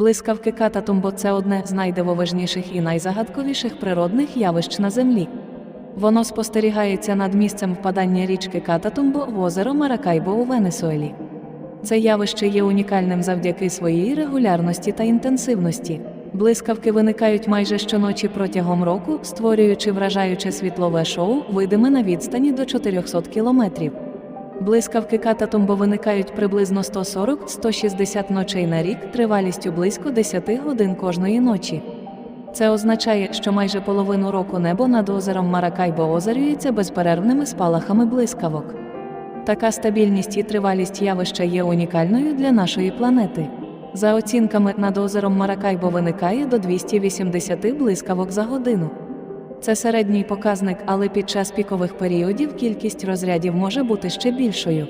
Блискавки Кататумбо – це одне з найдивовижніших і найзагадковіших природних явищ на Землі. Воно спостерігається над місцем впадання річки Кататумбо в озеро Маракайбо у Венесуелі. Це явище є унікальним завдяки своїй регулярності та інтенсивності. Блискавки виникають майже щоночі протягом року, створюючи вражаюче світлове шоу, видиме на відстані до 400 кілометрів. Блискавки Кататумбо виникають приблизно 140-160 ночей на рік тривалістю близько 10 годин кожної ночі. Це означає, що майже половину року небо над озером Маракайбо озарюється безперервними спалахами блискавок. Така стабільність і тривалість явища є унікальною для нашої планети. За оцінками, над озером Маракайбо виникає до 280 блискавок за годину. Це середній показник, але під час пікових періодів кількість розрядів може бути ще більшою.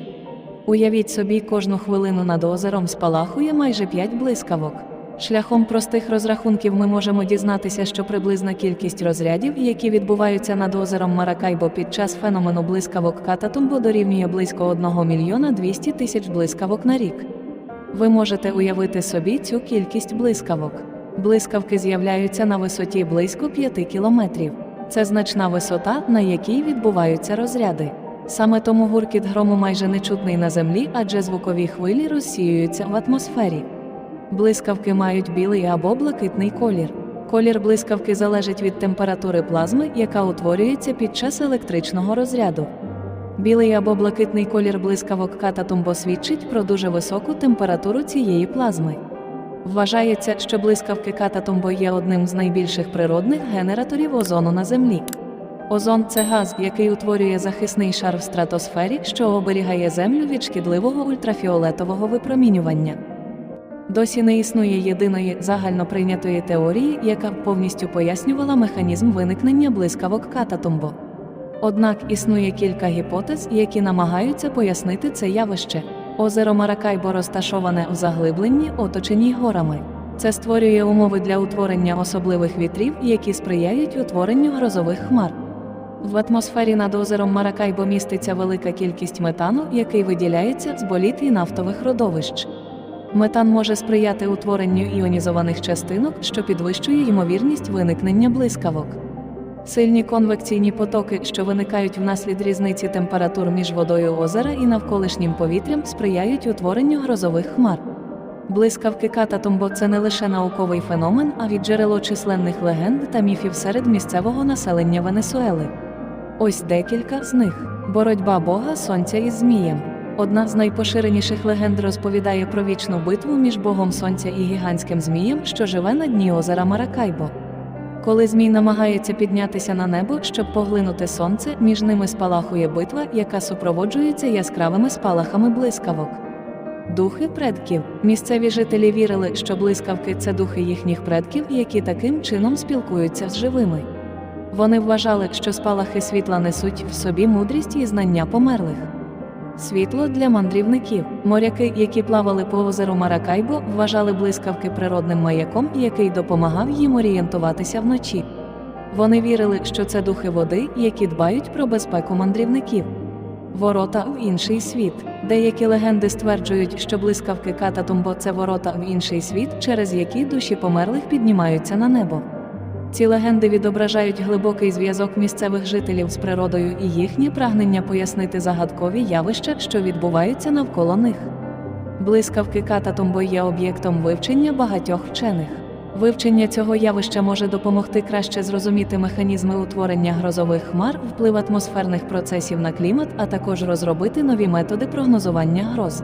Уявіть собі, кожну хвилину над озером спалахує майже 5 блискавок. Шляхом простих розрахунків ми можемо дізнатися, що приблизна кількість розрядів, які відбуваються над озером Маракайбо під час феномену блискавок Кататумбо дорівнює близько 1 мільйона 200 тисяч блискавок на рік. Ви можете уявити собі цю кількість блискавок. Блискавки з'являються на висоті близько 5 кілометрів. Це значна висота, на якій відбуваються розряди. Саме тому гуркіт грому майже не чутний на землі, адже звукові хвилі розсіюються в атмосфері. Блискавки мають білий або блакитний колір. Колір блискавки залежить від температури плазми, яка утворюється під час електричного розряду. Білий або блакитний колір блискавок кататумбо свідчить про дуже високу температуру цієї плазми. Вважається, що блискавки кататумбо є одним з найбільших природних генераторів озону на Землі. Озон це газ, який утворює захисний шар в стратосфері, що оберігає Землю від шкідливого ультрафіолетового випромінювання. Досі не існує єдиної загальноприйнятої теорії, яка б повністю пояснювала механізм виникнення блискавок кататумбо. Однак існує кілька гіпотез, які намагаються пояснити це явище. Озеро Маракайбо розташоване у заглибленні, оточеній горами. Це створює умови для утворення особливих вітрів, які сприяють утворенню грозових хмар. В атмосфері над озером Маракайбо міститься велика кількість метану, який виділяється з боліт і нафтових родовищ. Метан може сприяти утворенню іонізованих частинок, що підвищує ймовірність виникнення блискавок. Сильні конвекційні потоки, що виникають внаслід різниці температур між водою озера і навколишнім повітрям, сприяють утворенню грозових хмар. Блискавки Кататумбо – це не лише науковий феномен, а від джерело численних легенд та міфів серед місцевого населення Венесуели. Ось декілька з них: боротьба Бога Сонця із Змієм. Одна з найпоширеніших легенд розповідає про вічну битву між Богом Сонця і гігантським змієм, що живе на дні озера Маракайбо. Коли змій намагається піднятися на небо, щоб поглинути сонце, між ними спалахує битва, яка супроводжується яскравими спалахами блискавок. Духи предків. Місцеві жителі вірили, що блискавки це духи їхніх предків, які таким чином спілкуються з живими. Вони вважали, що спалахи світла несуть в собі мудрість і знання померлих. Світло для мандрівників. Моряки, які плавали по озеру Маракайбо, вважали блискавки природним маяком, який допомагав їм орієнтуватися вночі. Вони вірили, що це духи води, які дбають про безпеку мандрівників. Ворота в інший світ. Деякі легенди стверджують, що блискавки Кататумбо це ворота в інший світ, через які душі померлих піднімаються на небо. Ці легенди відображають глибокий зв'язок місцевих жителів з природою і їхнє прагнення пояснити загадкові явища, що відбуваються навколо них. Блискавки Кататумбо є об'єктом вивчення багатьох вчених. Вивчення цього явища може допомогти краще зрозуміти механізми утворення грозових хмар, вплив атмосферних процесів на клімат, а також розробити нові методи прогнозування гроз.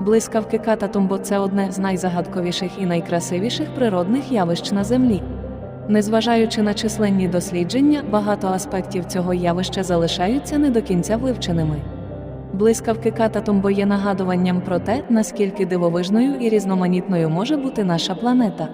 Блискавки Кататумбо це одне з найзагадковіших і найкрасивіших природних явищ на Землі. Незважаючи на численні дослідження, багато аспектів цього явища залишаються не до кінця вивченими. Блискавки Кататумбо є нагадуванням про те, наскільки дивовижною і різноманітною може бути наша планета.